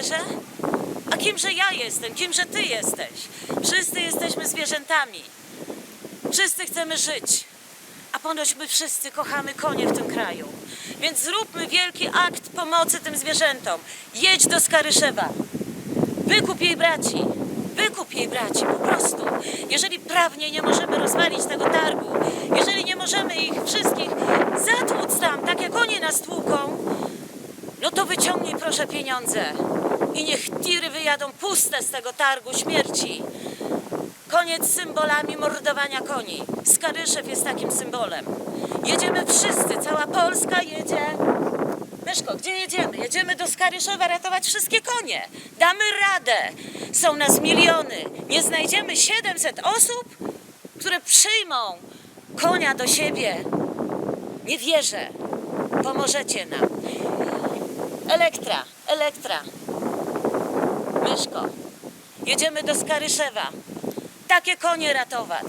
Kimże? A kimże ja jestem? Kimże ty jesteś? Wszyscy jesteśmy zwierzętami. Wszyscy chcemy żyć. A ponoć my wszyscy kochamy konie w tym kraju. Więc zróbmy wielki akt pomocy tym zwierzętom. Jedź do Skaryszewa. Wykup jej braci. Wykup jej braci, po prostu. Jeżeli prawnie nie możemy rozwalić tego targu, jeżeli nie możemy ich wszystkich zatłuc tam, tak jak oni nas tłuką, no to wyciągnij proszę pieniądze i niech tiry wyjadą puste z tego targu śmierci. Koniec symbolami mordowania koni. Skaryszew jest takim symbolem. Jedziemy wszyscy, cała Polska jedzie. Myszko, gdzie jedziemy? Jedziemy do Skaryszewa ratować wszystkie konie. Damy radę. Są nas miliony. Nie znajdziemy 700 osób, które przyjmą konia do siebie. Nie wierzę. Pomożecie nam. Elektra, Elektra. Myszko, jedziemy do Skaryszewa. Takie konie ratować.